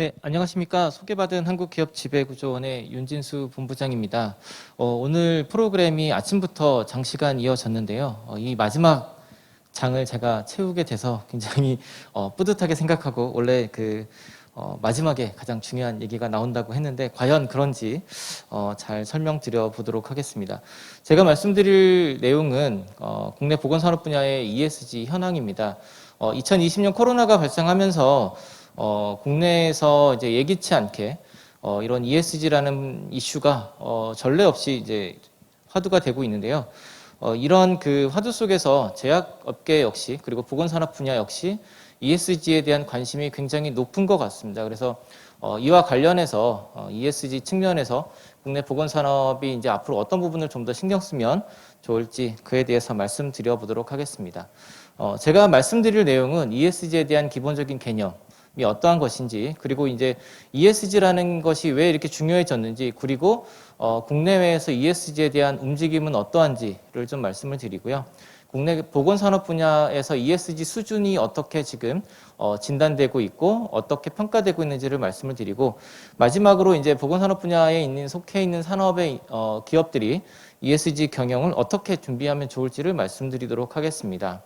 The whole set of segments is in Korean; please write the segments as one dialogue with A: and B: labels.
A: 네, 안녕하십니까. 소개받은 한국기업지배구조원의 윤진수 본부장입니다. 어, 오늘 프로그램이 아침부터 장시간 이어졌는데요. 어, 이 마지막 장을 제가 채우게 돼서 굉장히 어, 뿌듯하게 생각하고 원래 그 어, 마지막에 가장 중요한 얘기가 나온다고 했는데 과연 그런지 어, 잘 설명드려 보도록 하겠습니다. 제가 말씀드릴 내용은 어, 국내 보건산업 분야의 ESG 현황입니다. 어, 2020년 코로나가 발생하면서 어, 국내에서 이제 예기치 않게 어, 이런 ESG라는 이슈가 어, 전례 없이 이제 화두가 되고 있는데요. 어, 이런 그 화두 속에서 제약업계 역시 그리고 보건산업 분야 역시 ESG에 대한 관심이 굉장히 높은 것 같습니다. 그래서 어, 이와 관련해서 어, ESG 측면에서 국내 보건산업이 이제 앞으로 어떤 부분을 좀 더 신경 쓰면 좋을지 그에 대해서 말씀드려 보도록 하겠습니다. 어, 제가 말씀드릴 내용은 ESG에 대한 기본적인 개념, 이 어떠한 것인지 그리고 이제 ESG라는 것이 왜 이렇게 중요해졌는지 그리고 어, 국내외에서 ESG에 대한 움직임은 어떠한지를 좀 말씀을 드리고요. 국내 보건산업 분야에서 ESG 수준이 어떻게 지금 어, 진단되고 있고 어떻게 평가되고 있는지를 말씀을 드리고 마지막으로 이제 보건산업 분야에 있는 속해 있는 산업의 어, 기업들이 ESG 경영을 어떻게 준비하면 좋을지를 말씀드리도록 하겠습니다.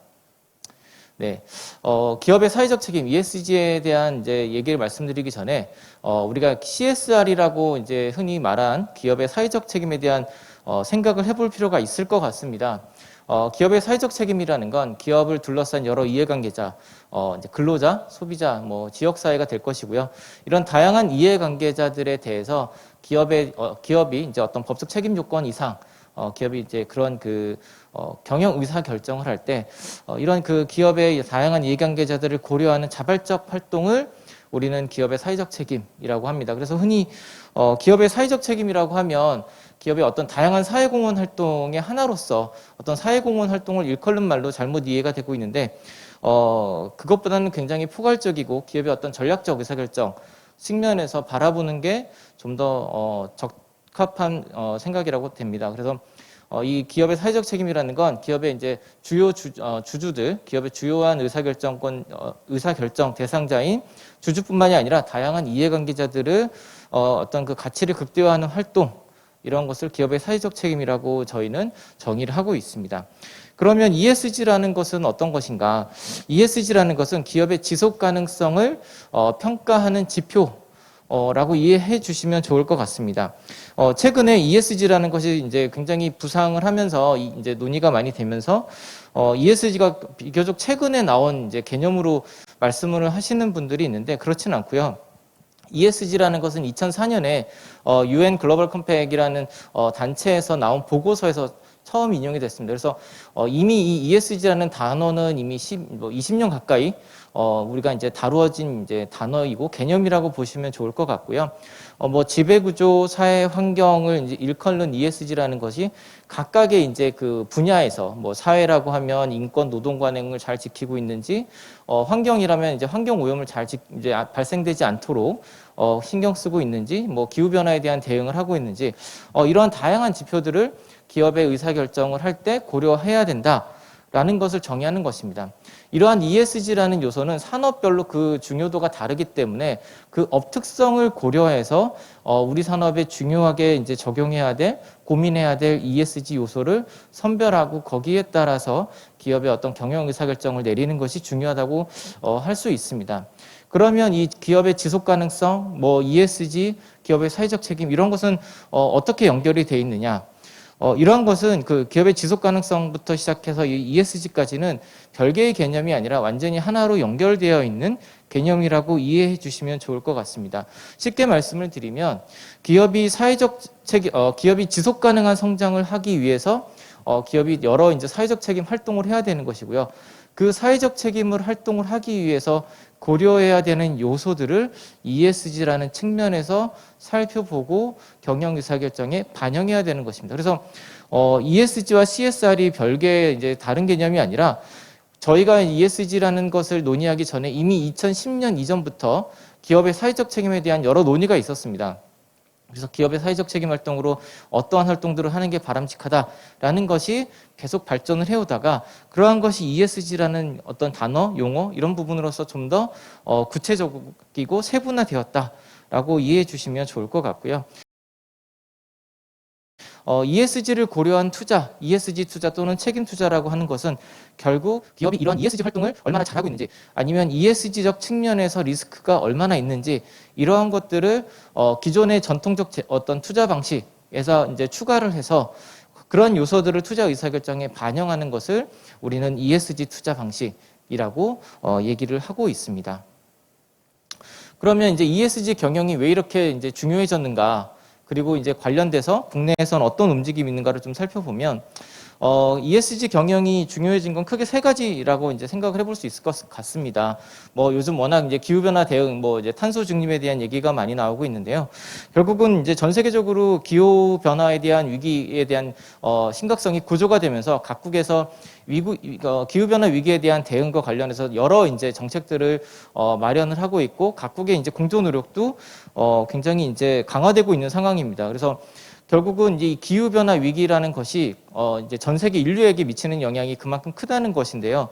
A: 네, 어, 기업의 사회적 책임 ESG에 대한 이제 얘기를 말씀드리기 전에 어, 우리가 CSR이라고 이제 흔히 말한 기업의 사회적 책임에 대한 어, 생각을 해볼 필요가 있을 것 같습니다. 어, 기업의 사회적 책임이라는 건 기업을 둘러싼 여러 이해관계자, 어, 이제 근로자, 소비자, 뭐 지역 사회가 될 것이고요. 이런 다양한 이해관계자들에 대해서 기업의 어, 기업이 이제 어떤 법적 책임 요건 이상 어, 기업이 이제 그런 그 어, 경영 의사 결정을 할 때 어, 이런 그 기업의 다양한 이해관계자들을 고려하는 자발적 활동을 우리는 기업의 사회적 책임이라고 합니다. 그래서 흔히 어, 기업의 사회적 책임이라고 하면 기업의 어떤 다양한 사회공헌 활동의 하나로서 어떤 사회공헌 활동을 일컬는 말로 잘못 이해가 되고 있는데 어, 그것보다는 굉장히 포괄적이고 기업의 어떤 전략적 의사결정 측면에서 바라보는 게 좀더 어, 적 합한 어, 생각이라고 됩니다. 그래서 어, 이 기업의 사회적 책임이라는 건 기업의 이제 주요 주, 어, 주주들, 기업의 주요한 의사결정권, 어, 의사결정 대상자인 주주뿐만이 아니라 다양한 이해관계자들을 어, 어떤 그 가치를 극대화하는 활동, 이런 것을 기업의 사회적 책임이라고 저희는 정의를 하고 있습니다. 그러면 ESG라는 것은 어떤 것인가? ESG라는 것은 기업의 지속 가능성을 어, 평가하는 지표, 어, 라고 이해해 주시면 좋을 것 같습니다. 어, 최근에 ESG라는 것이 이제 굉장히 부상을 하면서 이, 이제 논의가 많이 되면서 어, ESG가 비교적 최근에 나온 이제 개념으로 말씀을 하시는 분들이 있는데 그렇진 않고요. ESG라는 것은 2004년에 어, UN 글로벌 컴팩이라는 어, 단체에서 나온 보고서에서 처음 인용이 됐습니다. 그래서 어, 이미 이 ESG라는 단어는 이미 10, 뭐 20년 가까이 어, 우리가 이제 다루어진 이제 단어이고 개념이라고 보시면 좋을 것 같고요. 어, 뭐 지배구조, 사회 환경을 이제 일컬는 ESG라는 것이 각각의 이제 그 분야에서 뭐 사회라고 하면 인권, 노동 관행을 잘 지키고 있는지, 어, 환경이라면 이제 환경 오염을 잘 지, 이제 아, 발생되지 않도록 어, 신경 쓰고 있는지, 뭐 기후 변화에 대한 대응을 하고 있는지, 어, 이러한 다양한 지표들을 기업의 의사 결정을 할 때 고려해야 된다라는 것을 정의하는 것입니다. 이러한 ESG라는 요소는 산업별로 그 중요도가 다르기 때문에 그 업특성을 고려해서 어, 우리 산업에 중요하게 이제 적용해야 될 고민해야 될 ESG 요소를 선별하고 거기에 따라서 기업의 어떤 경영 의사결정을 내리는 것이 중요하다고 어, 할수 있습니다. 그러면 이 기업의 지속 가능성, 뭐 ESG, 기업의 사회적 책임 이런 것은 어, 어떻게 연결이 돼 있느냐? 어, 이러한 것은 그 기업의 지속 가능성부터 시작해서 이 ESG까지는 별개의 개념이 아니라 완전히 하나로 연결되어 있는 개념이라고 이해해 주시면 좋을 것 같습니다. 쉽게 말씀을 드리면 기업이 사회적 책임, 어, 기업이 지속 가능한 성장을 하기 위해서 어, 기업이 여러 이제 사회적 책임 활동을 해야 되는 것이고요. 그 사회적 책임을 활동을 하기 위해서 고려해야 되는 요소들을 ESG라는 측면에서 살펴보고 경영 의사결정에 반영해야 되는 것입니다. 그래서 어, ESG와 CSR이 별개 이제 다른 개념이 아니라 저희가 ESG라는 것을 논의하기 전에 이미 2010년 이전부터 기업의 사회적 책임에 대한 여러 논의가 있었습니다. 그래서 기업의 사회적 책임 활동으로 어떠한 활동들을 하는 게 바람직하다라는 것이 계속 발전을 해오다가 그러한 것이 ESG라는 어떤 단어, 용어 이런 부분으로서 좀더 어, 구체적이고 세분화되었다라고 이해해 주시면 좋을 것 같고요. 어, ESG를 고려한 투자, ESG 투자 또는 책임 투자라고 하는 것은 결국 기업이 이런 ESG 활동을 얼마나 잘하고 있는지 아니면 ESG적 측면에서 리스크가 얼마나 있는지 이러한 것들을 어, 기존의 전통적 제- 어떤 투자 방식에서 이제 추가를 해서 그런 요소들을 투자 의사결정에 반영하는 것을 우리는 ESG 투자 방식이라고 어, 얘기를 하고 있습니다. 그러면 이제 ESG 경영이 왜 이렇게 이제 중요해졌는가? 그리고 이제 관련돼서 국내에선 어떤 움직임이 있는가를 좀 살펴보면 어, ESG 경영이 중요해진 건 크게 세 가지라고 이제 생각을 해볼 수 있을 것 같습니다. 뭐 요즘 워낙 이제 기후 변화 대응, 뭐 이제 탄소 중립에 대한 얘기가 많이 나오고 있는데요. 결국은 이제 전 세계적으로 기후 변화에 대한 위기에 대한 어, 심각성이 구조가 되면서 각국에서 위구, 어, 기후 변화 위기에 대한 대응과 관련해서 여러 이제 정책들을 어, 마련을 하고 있고 각국의 이제 공조 노력도 어, 굉장히 이제 강화되고 있는 상황입니다. 그래서 결국은 이 기후 변화 위기라는 것이 어 이제 전 세계 인류에게 미치는 영향이 그만큼 크다는 것인데요.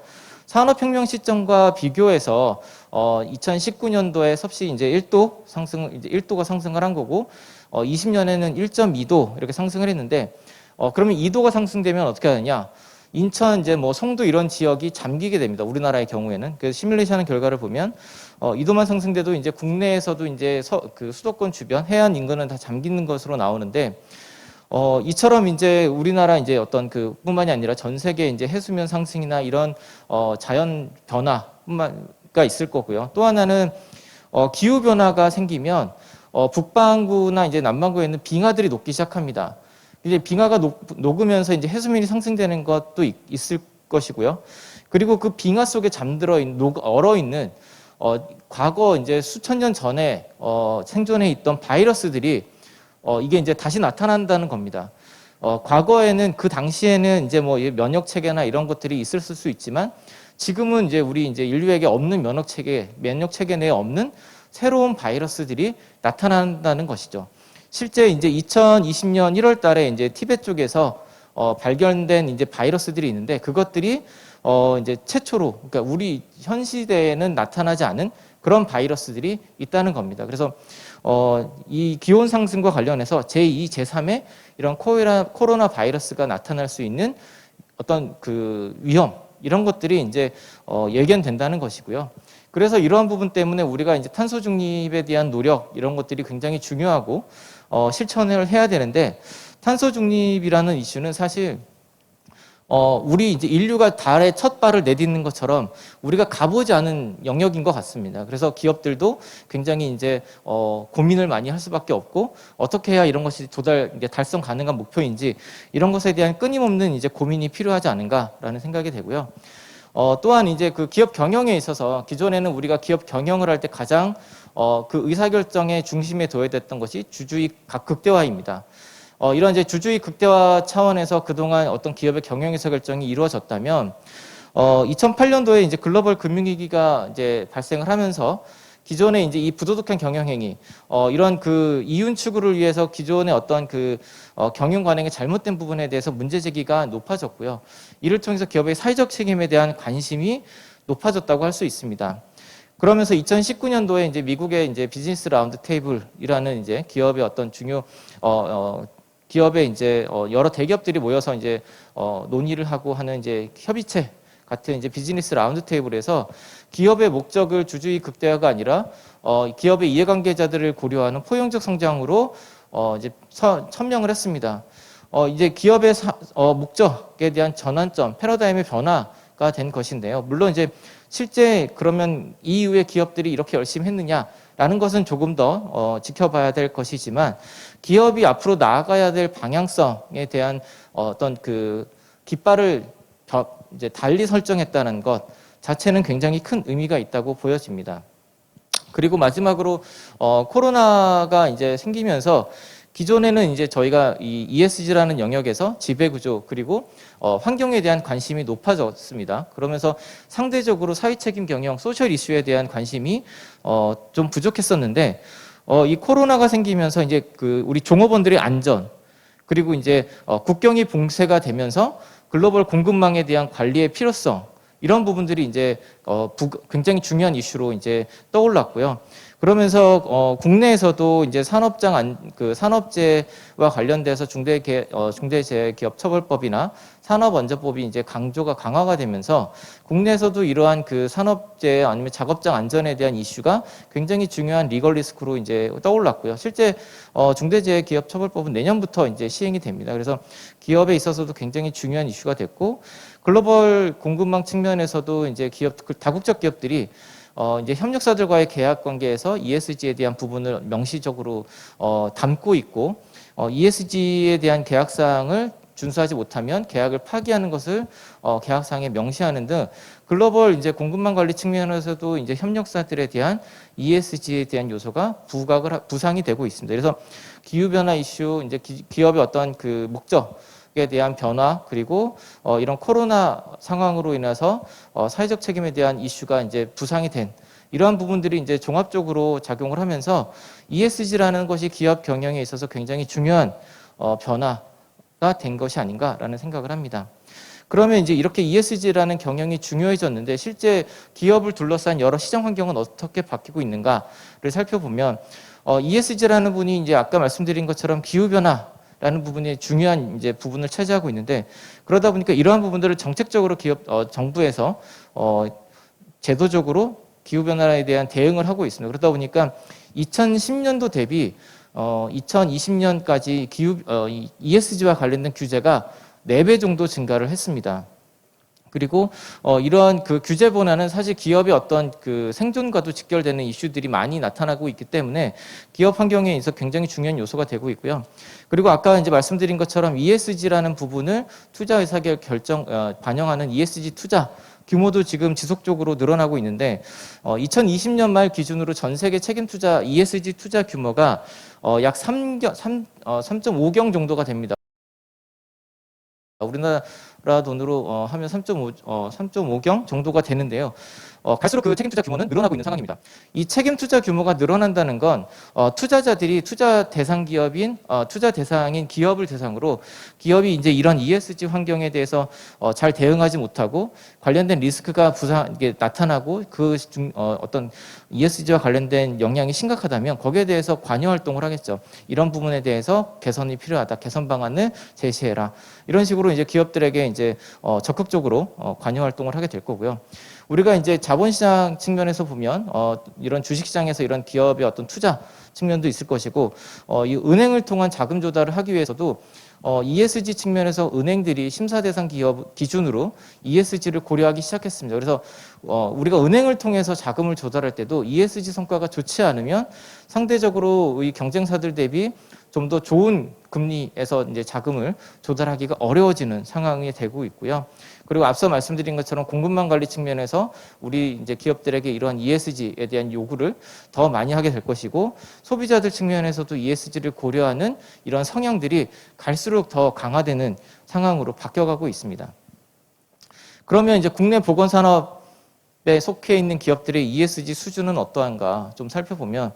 A: 산업혁명 시점과 비교해서 어 2019년도에 섭씨 이제 1도 상승 이제 1도가 상승을 한 거고 어 20년에는 1.2도 이렇게 상승을 했는데 어 그러면 2도가 상승되면 어떻게 하느냐? 인천 이제 뭐 송도 이런 지역이 잠기게 됩니다. 우리나라의 경우에는 그래서 시뮬레이션한 결과를 보면 어, 이도만 상승돼도 이제 국내에서도 이제 서, 그 수도권 주변 해안 인근은 다 잠기는 것으로 나오는데 어, 이처럼 이제 우리나라 이제 어떤 그 뿐만이 아니라 전 세계 이제 해수면 상승이나 이런 어, 자연 변화가 있을 거고요. 또 하나는 어, 기후 변화가 생기면 어, 북반구나 이제 남반구에 있는 빙하들이 녹기 시작합니다. 이제 빙하가 녹, 녹으면서 이제 해수면이 상승되는 것도 있, 있을 것이고요. 그리고 그 빙하 속에 잠들어 녹, 얼어 있는 어, 과거 이제 수천 년 전에 어, 생존해 있던 바이러스들이 어, 이게 이제 다시 나타난다는 겁니다. 어, 과거에는 그 당시에는 이제 뭐 면역 체계나 이런 것들이 있을 수 있지만 지금은 이제 우리 이제 인류에게 없는 면역 체계, 면역 체계 내에 없는 새로운 바이러스들이 나타난다는 것이죠. 실제 이제 2020년 1월 달에 이제 티베트 쪽에서 어, 발견된 이제 바이러스들이 있는데 그것들이 어, 이제 최초로 그러니까 우리 현 시대에는 나타나지 않은 그런 바이러스들이 있다는 겁니다. 그래서 어, 이 기온 상승과 관련해서 제2, 제3의 이런 코로나, 코로나 바이러스가 나타날 수 있는 어떤 그 위험 이런 것들이 이제 어, 예견된다는 것이고요. 그래서 이러한 부분 때문에 우리가 이제 탄소 중립에 대한 노력 이런 것들이 굉장히 중요하고 어, 실천을 해야 되는데 탄소 중립이라는 이슈는 사실 어, 우리 이제 인류가 달에 첫 발을 내딛는 것처럼 우리가 가보지 않은 영역인 것 같습니다. 그래서 기업들도 굉장히 이제 어, 고민을 많이 할 수밖에 없고 어떻게 해야 이런 것이 도달 달성 가능한 목표인지 이런 것에 대한 끊임없는 이제 고민이 필요하지 않은가라는 생각이 되고요. 어, 또한 이제 그 기업 경영에 있어서 기존에는 우리가 기업 경영을 할 때 가장 어, 그 의사결정의 중심에 둬야 됐던 것이 주주의 극대화입니다. 어, 이런 이제 주주의 극대화 차원에서 그동안 어떤 기업의 경영 의사 결정이 이루어졌다면 어, 2008년도에 이제 글로벌 금융위기가 이제 발생을 하면서 기존의 이제 이 부도덕한 경영 행위, 어, 이런 그 이윤 추구를 위해서 기존의 어떤 그 어, 경영 관행의 잘못된 부분에 대해서 문제 제기가 높아졌고요. 이를 통해서 기업의 사회적 책임에 대한 관심이 높아졌다고 할 수 있습니다. 그러면서 2019년도에 이제 미국의 이제 비즈니스 라운드 테이블이라는 이제 기업의 어떤 중요 어, 어 기업의 이제 어, 여러 대기업들이 모여서 이제 어, 논의를 하고 하는 이제 협의체 같은 이제 비즈니스 라운드 테이블에서 기업의 목적을 주주의 극대화가 아니라 어, 기업의 이해관계자들을 고려하는 포용적 성장으로 어, 이제 서, 천명을 했습니다. 어, 이제 기업의 사, 어, 목적에 대한 전환점, 패러다임의 변화가 된 것인데요. 물론 이제 실제 그러면 이후에 기업들이 이렇게 열심히 했느냐? 라는 것은 조금 더 어, 지켜봐야 될 것이지만 기업이 앞으로 나아가야 될 방향성에 대한 어떤 그 깃발을 이제 달리 설정했다는 것 자체는 굉장히 큰 의미가 있다고 보여집니다. 그리고 마지막으로 어, 코로나가 이제 생기면서 기존에는 이제 저희가 이 ESG라는 영역에서 지배 구조 그리고 어, 환경에 대한 관심이 높아졌습니다. 그러면서 상대적으로 사회 책임 경영, 소셜 이슈에 대한 관심이 어, 좀 부족했었는데 어, 이 코로나가 생기면서 이제 그 우리 종업원들의 안전 그리고 이제 어, 국경이 봉쇄가 되면서 글로벌 공급망에 대한 관리의 필요성 이런 부분들이 이제 어, 부, 굉장히 중요한 이슈로 이제 떠올랐고요. 그러면서 어, 국내에서도 이제 산업장 안, 그 산업재해와 관련돼서 중대 어, 중대재해기업 처벌법이나 산업안전법이 이제 강조가 강화가 되면서 국내에서도 이러한 그 산업재해 아니면 작업장 안전에 대한 이슈가 굉장히 중요한 리걸 리스크로 이제 떠올랐고요. 실제 어, 중대재해기업처벌법은 내년부터 이제 시행이 됩니다. 그래서 기업에 있어서도 굉장히 중요한 이슈가 됐고 글로벌 공급망 측면에서도 이제 기업 그 다국적 기업들이 어, 이제 협력사들과의 계약 관계에서 ESG에 대한 부분을 명시적으로 어, 담고 있고 어, ESG에 대한 계약 사항을 준수하지 못하면 계약을 파기하는 것을 어, 계약상에 명시하는 등 글로벌 이제 공급망 관리 측면에서도 이제 협력사들에 대한 ESG에 대한 요소가 부각을 하- 부상이 되고 있습니다. 그래서 기후 변화 이슈 이제 기, 기업의 어떤 그 목적 에 대한 변화 그리고 어, 이런 코로나 상황으로 인해서 어, 사회적 책임에 대한 이슈가 이제 부상이 된 이러한 부분들이 이제 종합적으로 작용을 하면서 ESG라는 것이 기업 경영에 있어서 굉장히 중요한 어, 변화가 된 것이 아닌가라는 생각을 합니다. 그러면 이제 이렇게 ESG라는 경영이 중요해졌는데 실제 기업을 둘러싼 여러 시장 환경은 어떻게 바뀌고 있는가를 살펴보면 어, ESG라는 분이 이제 아까 말씀드린 것처럼 기후 변화 라는 부분이 중요한 이제 부분을 차지하고 있는데 그러다 보니까 이러한 부분들을 정책적으로 기업 어, 정부에서 어, 제도적으로 기후 변화에 대한 대응을 하고 있습니다. 그러다 보니까 2010년도 대비 어, 2020년까지 기후 어, 이 ESG와 관련된 규제가 4배 정도 증가를 했습니다. 그리고 어, 이러한 그 규제 본화는 사실 기업의 어떤 그 생존과도 직결되는 이슈들이 많이 나타나고 있기 때문에 기업 환경에 있어 굉장히 중요한 요소가 되고 있고요. 그리고 아까 이제 말씀드린 것처럼 ESG라는 부분을 투자 의사결 결정 어, 반영하는 ESG 투자 규모도 지금 지속적으로 늘어나고 있는데 어, 2020년 말 기준으로 전 세계 책임 투자 ESG 투자 규모가 어, 약 3, 3, 어, 3.5경 정도가 됩니다. 우리나라 돈으로 어, 하면 3.5, 어, 3.5경 정도가 되는데요. 어, 갈수록 그 책임 투자 규모는 늘어나고 있는 상황입니다. 이 책임 투자 규모가 늘어난다는 건 어, 투자자들이 투자 대상 기업인 어, 투자 대상인 기업을 대상으로 기업이 이제 이런 ESG 환경에 대해서 어, 잘 대응하지 못하고 관련된 리스크가 부상 이게 나타나고 그 중, 어, 어떤 ESG와 관련된 영향이 심각하다면 거기에 대해서 관여 활동을 하겠죠. 이런 부분에 대해서 개선이 필요하다. 개선 방안을 제시해라. 이런 식으로 이제 기업들에게 이제 어, 적극적으로 어, 관여 활동을 하게 될 거고요. 우리가 이제 자본시장 측면에서 보면 어, 이런 주식시장에서 이런 기업의 어떤 투자 측면도 있을 것이고 어, 이 은행을 통한 자금 조달을 하기 위해서도 어, ESG 측면에서 은행들이 심사 대상 기업 기준으로 ESG를 고려하기 시작했습니다. 그래서 어, 우리가 은행을 통해서 자금을 조달할 때도 ESG 성과가 좋지 않으면 상대적으로 이 경쟁사들 대비 좀 더 좋은 금리에서 이제 자금을 조달하기가 어려워지는 상황이 되고 있고요. 그리고 앞서 말씀드린 것처럼 공급망 관리 측면에서 우리 이제 기업들에게 이러한 ESG에 대한 요구를 더 많이 하게 될 것이고 소비자들 측면에서도 ESG를 고려하는 이런 성향들이 갈수록 더 강화되는 상황으로 바뀌어가고 있습니다. 그러면 이제 국내 보건 산업에 속해 있는 기업들의 ESG 수준은 어떠한가 좀 살펴보면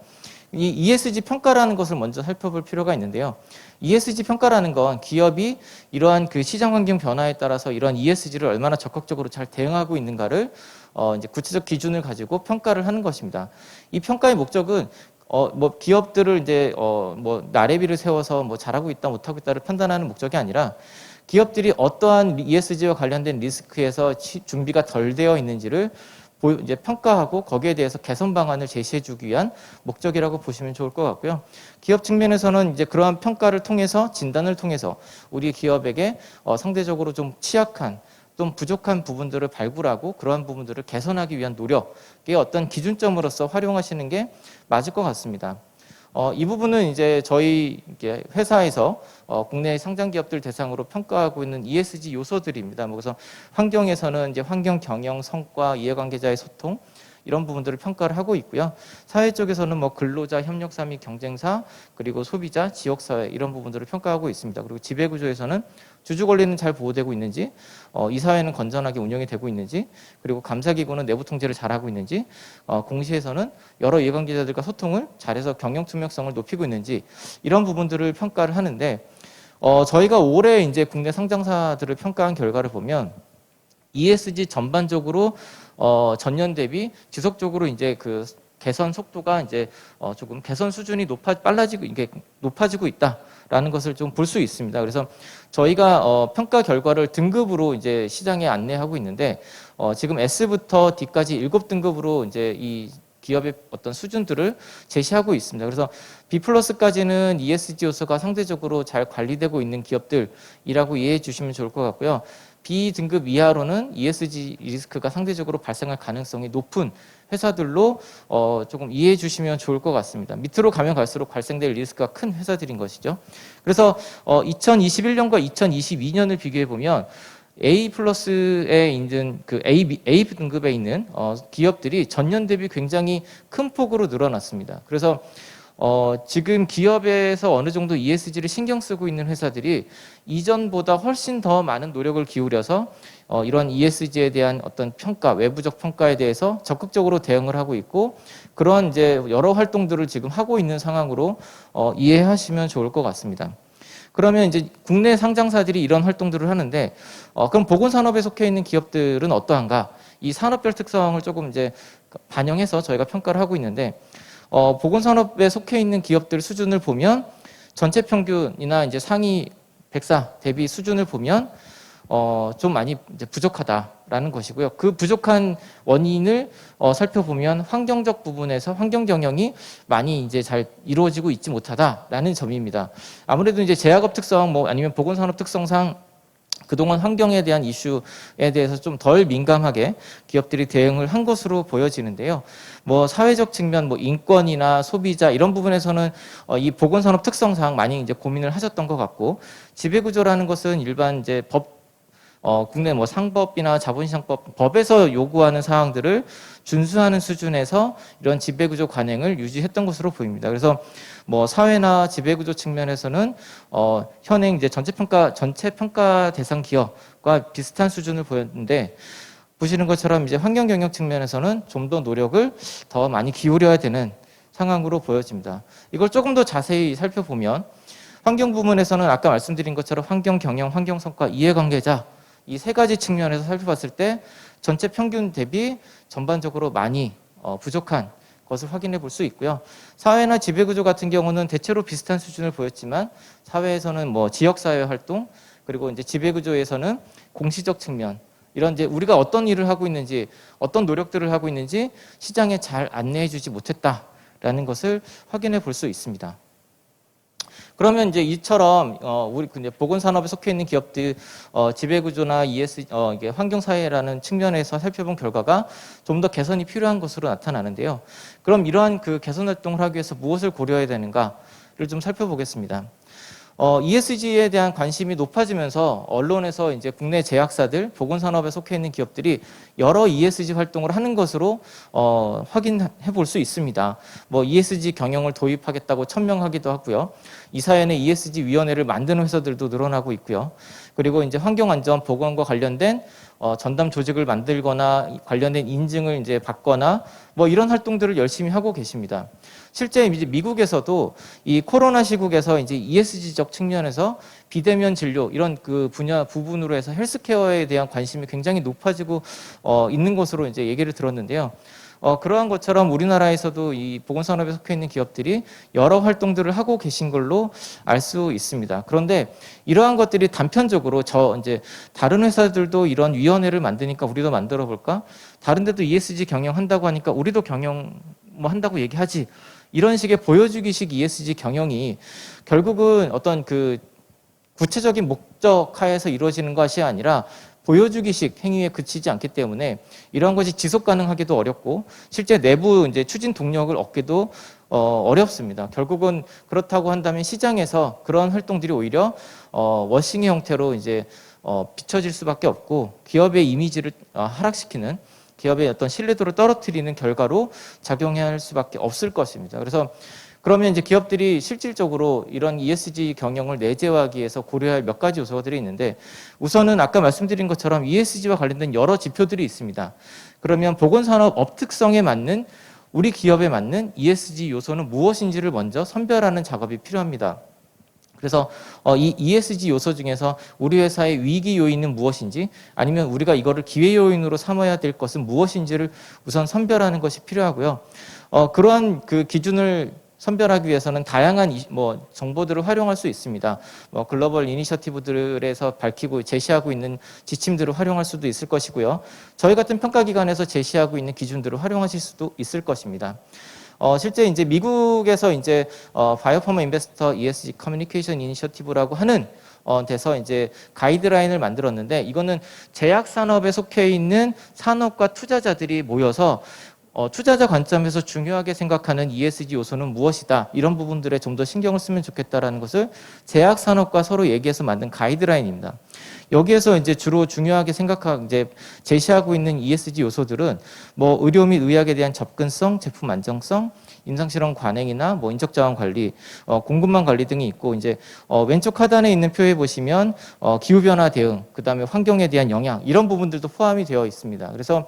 A: 이 ESG 평가라는 것을 먼저 살펴볼 필요가 있는데요. ESG 평가라는 건 기업이 이러한 그 시장 환경 변화에 따라서 이러한 ESG를 얼마나 적극적으로 잘 대응하고 있는가를 어 이제 구체적 기준을 가지고 평가를 하는 것입니다. 이 평가의 목적은 어 뭐 기업들을 이제 어 뭐 나래비를 세워서 뭐 잘하고 있다 못하고 있다를 판단하는 목적이 아니라 기업들이 어떠한 ESG와 관련된 리스크에서 치- 준비가 덜 되어 있는지를 보- 이제 평가하고 거기에 대해서 개선 방안을 제시해주기 위한 목적이라고 보시면 좋을 것 같고요. 기업 측면에서는 이제 그러한 평가를 통해서 진단을 통해서 우리 기업에게 어, 상대적으로 좀 취약한 좀 부족한 부분들을 발굴하고 그러한 부분들을 개선하기 위한 노력의 어떤 기준점으로서 활용하시는 게 맞을 것 같습니다. 어, 이 부분은 이제 저희 회사에서 어, 국내 상장 기업들 대상으로 평가하고 있는 ESG 요소들입니다. 뭐 그래서 환경에서는 이제 환경 경영 성과 이해관계자의 소통 이런 부분들을 평가를 하고 있고요. 사회 쪽에서는 뭐 근로자, 협력사 및 경쟁사, 그리고 소비자, 지역사회 이런 부분들을 평가하고 있습니다. 그리고 지배구조에서는 주주 권리는 잘 보호되고 있는지, 어, 이 사회는 건전하게 운영이 되고 있는지, 그리고 감사기구는 내부 통제를 잘하고 있는지, 어, 공시에서는 여러 이해관계자들과 소통을 잘해서 경영 투명성을 높이고 있는지 이런 부분들을 평가를 하는데 어, 저희가 올해 이제 국내 상장사들을 평가한 결과를 보면 ESG 전반적으로 어, 전년 대비 지속적으로 이제 그 개선 속도가 이제 어, 조금 개선 수준이 높아 빨라지고 이게 높아지고 있다라는 것을 좀 볼 수 있습니다. 그래서 저희가 어, 평가 결과를 등급으로 이제 시장에 안내하고 있는데 어, 지금 S부터 D까지 일곱 등급으로 이제 이 기업의 어떤 수준들을 제시하고 있습니다. 그래서 B 플러스까지는 ESG 요소가 상대적으로 잘 관리되고 있는 기업들이라고 이해해 주시면 좋을 것 같고요. B 등급 이하로는 ESG 리스크가 상대적으로 발생할 가능성이 높은 회사들로 어, 조금 이해해 주시면 좋을 것 같습니다. 밑으로 가면 갈수록 발생될 리스크가 큰 회사들인 것이죠. 그래서 어, 2021년과 2022년을 비교해 보면 A 플러스에 있는 그 A, A 등급에 있는 어, 기업들이 전년 대비 굉장히 큰 폭으로 늘어났습니다. 그래서 어, 지금 기업에서 어느 정도 ESG를 신경 쓰고 있는 회사들이 이전보다 훨씬 더 많은 노력을 기울여서 어, 이런 ESG에 대한 어떤 평가, 외부적 평가에 대해서 적극적으로 대응을 하고 있고 그런 이제 여러 활동들을 지금 하고 있는 상황으로 어, 이해하시면 좋을 것 같습니다. 그러면 이제 국내 상장사들이 이런 활동들을 하는데 어, 그럼 보건산업에 속해 있는 기업들은 어떠한가? 이 산업별 특성을 조금 이제 반영해서 저희가 평가를 하고 있는데 어, 보건산업에 속해 있는 기업들 수준을 보면 전체 평균이나 이제 상위 100사 대비 수준을 보면 어, 좀 많이 부족하다라는 것이고요. 그 부족한 원인을 어, 살펴보면 환경적 부분에서 환경 경영이 많이 이제 잘 이루어지고 있지 못하다라는 점입니다. 아무래도 이제 제약업 특성 뭐 아니면 보건산업 특성상 그동안 환경에 대한 이슈에 대해서 좀 덜 민감하게 기업들이 대응을 한 것으로 보여지는데요. 뭐 사회적 측면, 뭐 인권이나 소비자 이런 부분에서는 어, 이 보건산업 특성상 많이 이제 고민을 하셨던 것 같고 지배구조라는 것은 일반 이제 법 어, 국내 뭐 상법이나 자본시장법 법에서 요구하는 사항들을 준수하는 수준에서 이런 지배구조 관행을 유지했던 것으로 보입니다. 그래서 뭐 사회나 지배구조 측면에서는 어, 현행 이제 전체 평가 전체 평가 대상 기업과 비슷한 수준을 보였는데 보시는 것처럼 이제 환경 경영 측면에서는 좀 더 노력을 더 많이 기울여야 되는 상황으로 보여집니다. 이걸 조금 더 자세히 살펴보면 환경 부문에서는 아까 말씀드린 것처럼 환경 경영, 환경 성과, 이해관계자 이 세 가지 측면에서 살펴봤을 때 전체 평균 대비 전반적으로 많이 어, 부족한 것을 확인해 볼 수 있고요. 사회나 지배구조 같은 경우는 대체로 비슷한 수준을 보였지만 사회에서는 뭐 지역사회 활동 그리고 이제 지배구조에서는 공시적 측면 이런 이제 우리가 어떤 일을 하고 있는지 어떤 노력들을 하고 있는지 시장에 잘 안내해 주지 못했다라는 것을 확인해 볼 수 있습니다. 그러면 이제 이처럼 어 우리 근데 보건 산업에 속해 있는 기업들 어 지배 구조나 ES 어 이게 환경 사회라는 측면에서 살펴본 결과가 좀 더 개선이 필요한 것으로 나타나는데요. 그럼 이러한 그 개선 활동을 하기 위해서 무엇을 고려해야 되는가를 좀 살펴보겠습니다. 어, ESG에 대한 관심이 높아지면서 언론에서 이제 국내 제약사들, 보건산업에 속해 있는 기업들이 여러 ESG 활동을 하는 것으로 어, 확인해 볼 수 있습니다. 뭐 ESG 경영을 도입하겠다고 천명하기도 하고요. 이 사회는 ESG 위원회를 만드는 회사들도 늘어나고 있고요. 그리고 이제 환경안전 보건과 관련된 어, 전담 조직을 만들거나 관련된 인증을 이제 받거나 뭐 이런 활동들을 열심히 하고 계십니다. 실제 이제 미국에서도 이 코로나 시국에서 이제 ESG적 측면에서 비대면 진료 이런 그 분야 부분으로 해서 헬스케어에 대한 관심이 굉장히 높아지고 어, 있는 것으로 이제 얘기를 들었는데요. 어, 그러한 것처럼 우리나라에서도 이 보건산업에 속해 있는 기업들이 여러 활동들을 하고 계신 걸로 알 수 있습니다. 그런데 이러한 것들이 단편적으로 저 이제 다른 회사들도 이런 위원회를 만드니까 우리도 만들어 볼까? 다른 데도 ESG 경영한다고 하니까 우리도 경영 뭐 한다고 얘기하지. 이런 식의 보여주기식 ESG 경영이 결국은 어떤 그 구체적인 목적 하에서 이루어지는 것이 아니라 보여주기식 행위에 그치지 않기 때문에 이러한 것이 지속 가능하기도 어렵고 실제 내부 이제 추진 동력을 얻기도 어, 어렵습니다. 결국은 그렇다고 한다면 시장에서 그런 활동들이 오히려 어, 워싱의 형태로 이제 어, 비춰질 수밖에 없고 기업의 이미지를 어, 하락시키는 기업의 어떤 신뢰도를 떨어뜨리는 결과로 작용해야 할 수밖에 없을 것입니다. 그래서 그러면 이제 기업들이 실질적으로 이런 ESG 경영을 내재화하기 위해서 고려할 몇 가지 요소들이 있는데 우선은 아까 말씀드린 것처럼 ESG와 관련된 여러 지표들이 있습니다. 그러면 보건산업 업 특성에 맞는 우리 기업에 맞는 ESG 요소는 무엇인지를 먼저 선별하는 작업이 필요합니다. 그래서 어, 이 ESG 요소 중에서 우리 회사의 위기 요인은 무엇인지 아니면 우리가 이거를 기회 요인으로 삼아야 될 것은 무엇인지를 우선 선별하는 것이 필요하고요. 어, 그러한 그 기준을 선별하기 위해서는 다양한 이- 뭐 정보들을 활용할 수 있습니다. 뭐 글로벌 이니셔티브들에서 밝히고 제시하고 있는 지침들을 활용할 수도 있을 것이고요. 저희 같은 평가 기관에서 제시하고 있는 기준들을 활용하실 수도 있을 것입니다. 어, 실제 이제 미국에서 이제 어, 바이오퍼머 인베스터 ESG 커뮤니케이션 이니셔티브라고 하는 어, 데서 이제 가이드라인을 만들었는데 이거는 제약 산업에 속해 있는 산업과 투자자들이 모여서 어, 투자자 관점에서 중요하게 생각하는 ESG 요소는 무엇이다 이런 부분들에 좀 더 신경을 쓰면 좋겠다라는 것을 제약 산업과 서로 얘기해서 만든 가이드라인입니다. 여기에서 이제 주로 중요하게 생각하고 이제 제시하고 있는 ESG 요소들은 뭐 의료 및 의학에 대한 접근성, 제품 안정성, 임상실험 관행이나 뭐 인적 자원 관리, 어, 공급망 관리 등이 있고 이제 어, 왼쪽 하단에 있는 표에 보시면 어, 기후 변화 대응, 그다음에 환경에 대한 영향 이런 부분들도 포함이 되어 있습니다. 그래서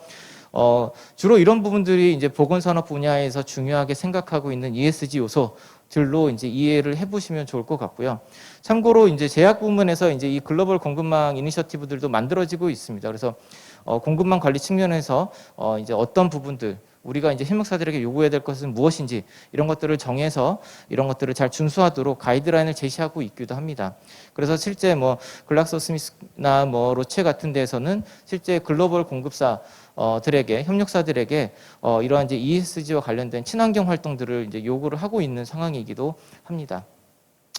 A: 어, 주로 이런 부분들이 이제 보건산업 분야에서 중요하게 생각하고 있는 ESG 요소 들로 이제 이해를 해보시면 좋을 것 같고요. 참고로 이제 제약 부문에서 이제 이 글로벌 공급망 이니셔티브들도 만들어지고 있습니다. 그래서 어, 공급망 관리 측면에서 어, 이제 어떤 부분들 우리가 이제 협력사들에게 요구해야 될 것은 무엇인지 이런 것들을 정해서 이런 것들을 잘 준수하도록 가이드라인을 제시하고 있기도 합니다. 그래서 실제 뭐 글락소스미스나 뭐 로체 같은 데에서는 실제 글로벌 공급사 어, 들에게 협력사들에게 어, 이러한 이제 ESG와 관련된 친환경 활동들을 이제 요구를 하고 있는 상황이기도 합니다.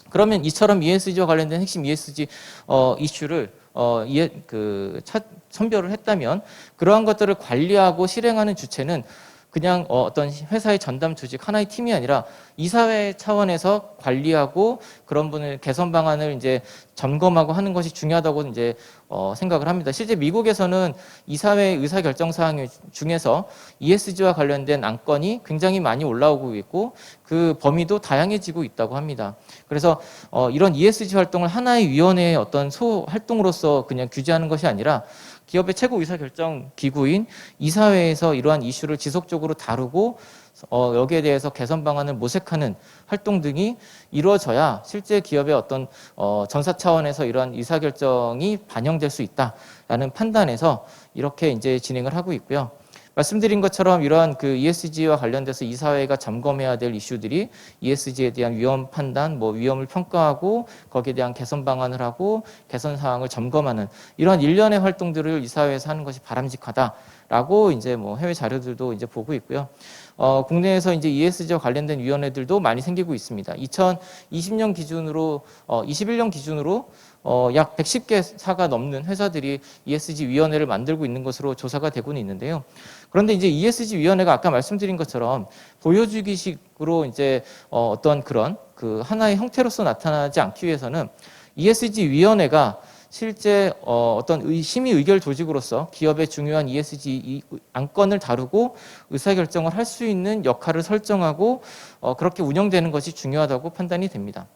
A: 그러면 이처럼 ESG와 관련된 핵심 ESG 어, 이슈를 어, 이해, 그, 차, 선별을 했다면 그러한 것들을 관리하고 실행하는 주체는 그냥 어, 어떤 회사의 전담 조직 하나의 팀이 아니라 이사회 차원에서 관리하고 그런 분을 개선 방안을 이제 점검하고 하는 것이 중요하다고 이제 어, 생각을 합니다. 실제 미국에서는 이사회 의사 결정 사항 중에서 ESG와 관련된 안건이 굉장히 많이 올라오고 있고 그 범위도 다양해지고 있다고 합니다. 그래서 어, 이런 ESG 활동을 하나의 위원회의 어떤 소 활동으로서 그냥 규제하는 것이 아니라 기업의 최고 의사결정 기구인 이사회에서 이러한 이슈를 지속적으로 다루고 어, 여기에 대해서 개선 방안을 모색하는 활동 등이 이루어져야 실제 기업의 어떤 어, 전사 차원에서 이러한 의사결정이 반영될 수 있다라는 판단에서 이렇게 이제 진행을 하고 있고요. 말씀드린 것처럼 이러한 그 ESG와 관련돼서 이 사회가 점검해야 될 이슈들이 ESG에 대한 위험 판단, 뭐 위험을 평가하고 거기에 대한 개선 방안을 하고 개선 사항을 점검하는 이러한 일련의 활동들을 이 사회에서 하는 것이 바람직하다라고 이제 뭐 해외 자료들도 이제 보고 있고요. 어, 국내에서 이제 ESG와 관련된 위원회들도 많이 생기고 있습니다. 2020년 기준으로 어, 21년 기준으로 어, 약 110개 사가 넘는 회사들이 ESG 위원회를 만들고 있는 것으로 조사가 되고는 있는데요. 그런데 이제 ESG 위원회가 아까 말씀드린 것처럼 보여주기식으로 이제 어, 어떤 그런 그 하나의 형태로서 나타나지 않기 위해서는 ESG 위원회가 실제 어, 어떤 의, 심의 의결 조직으로서 기업의 중요한 ESG 이, 안건을 다루고 의사결정을 할 수 있는 역할을 설정하고 어, 그렇게 운영되는 것이 중요하다고 판단이 됩니다.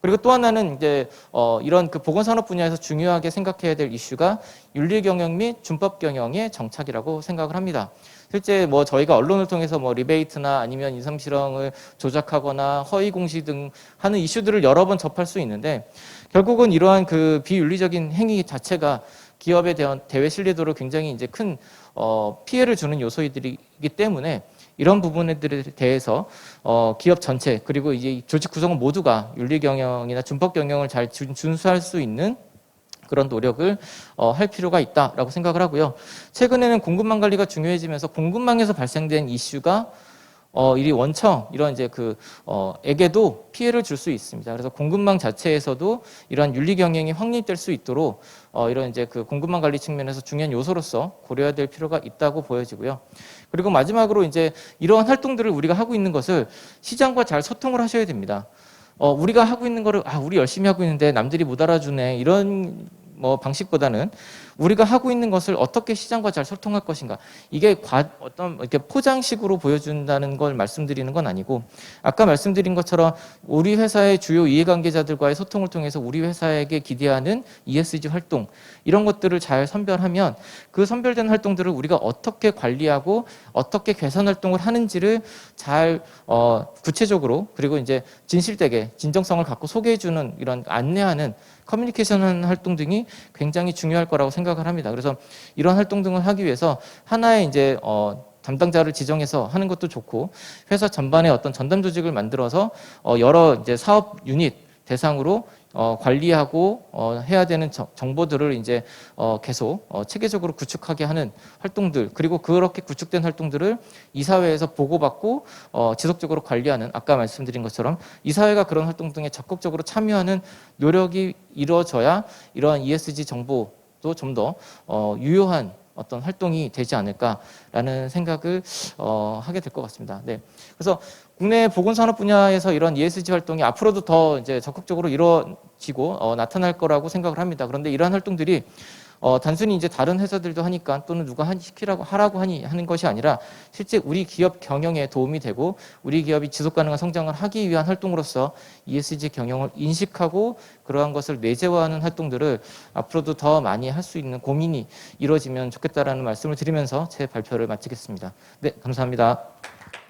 A: 그리고 또 하나는 이제 어, 이런 그 보건산업 분야에서 중요하게 생각해야 될 이슈가 윤리 경영 및 준법 경영의 정착이라고 생각을 합니다. 실제 뭐 저희가 언론을 통해서 뭐 리베이트나 아니면 인삼 실험을 조작하거나 허위 공시 등 하는 이슈들을 여러 번 접할 수 있는데 결국은 이러한 그 비윤리적인 행위 자체가 기업에 대한 대외 신뢰도를 굉장히 이제 큰 어, 피해를 주는 요소이기 때문에 이런 부분들에 대해서 어, 기업 전체 그리고 이제 조직 구성원 모두가 윤리 경영이나 준법 경영을 잘 준- 준수할 수 있는 그런 노력을 어, 할 필요가 있다라고 생각을 하고요. 최근에는 공급망 관리가 중요해지면서 공급망에서 발생된 이슈가 어, 이리 원청 이런 이제 그 어, 에게도 피해를 줄 수 있습니다. 그래서 공급망 자체에서도 이러한 윤리 경영이 확립될 수 있도록 어, 이런 이제 그 공급망 관리 측면에서 중요한 요소로서 고려해야 될 필요가 있다고 보여지고요. 그리고 마지막으로 이제 이러한 활동들을 우리가 하고 있는 것을 시장과 잘 소통을 하셔야 됩니다. 어, 우리가 하고 있는 거를 아, 우리 열심히 하고 있는데 남들이 못 알아주네 이런 뭐 방식보다는 우리가 하고 있는 것을 어떻게 시장과 잘 소통할 것인가. 이게 과, 어떤 이렇게 포장식으로 보여준다는 걸 말씀드리는 건 아니고 아까 말씀드린 것처럼 우리 회사의 주요 이해관계자들과의 소통을 통해서 우리 회사에게 기대하는 ESG 활동 이런 것들을 잘 선별하면 그 선별된 활동들을 우리가 어떻게 관리하고 어떻게 개선 활동을 하는지를 잘 어, 구체적으로 그리고 이제 진실되게 진정성을 갖고 소개해주는 이런 안내하는 커뮤니케이션 활동 등이 굉장히 중요할 거라고 생각을 합니다. 그래서 이런 활동 등을 하기 위해서 하나의 이제 어, 담당자를 지정해서 하는 것도 좋고 회사 전반에 어떤 전담 조직을 만들어서 어, 여러 이제 사업 유닛 대상으로 어, 관리하고 어, 해야 되는 정, 정보들을 이제 어, 계속 어, 체계적으로 구축하게 하는 활동들 그리고 그렇게 구축된 활동들을 이사회에서 보고받고 어, 지속적으로 관리하는 아까 말씀드린 것처럼 이사회가 그런 활동 등에 적극적으로 참여하는 노력이 이루어져야 이러한 ESG 정보도 좀더 어, 유효한 어떤 활동이 되지 않을까라는 생각을 어, 하게 될 것 같습니다. 네. 그래서 국내 보건산업 분야에서 이런 ESG 활동이 앞으로도 더 이제 적극적으로 이루어지고 어, 나타날 거라고 생각을 합니다. 그런데 이러한 활동들이 어, 단순히 이제 다른 회사들도 하니까 또는 누가 한, 시키라고 하라고 하니 하는 것이 아니라 실제 우리 기업 경영에 도움이 되고 우리 기업이 지속 가능한 성장을 하기 위한 활동으로서 ESG 경영을 인식하고 그러한 것을 내재화하는 활동들을 앞으로도 더 많이 할 수 있는 고민이 이루어지면 좋겠다라는 말씀을 드리면서 제 발표를 마치겠습니다. 네, 감사합니다.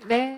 B: 네.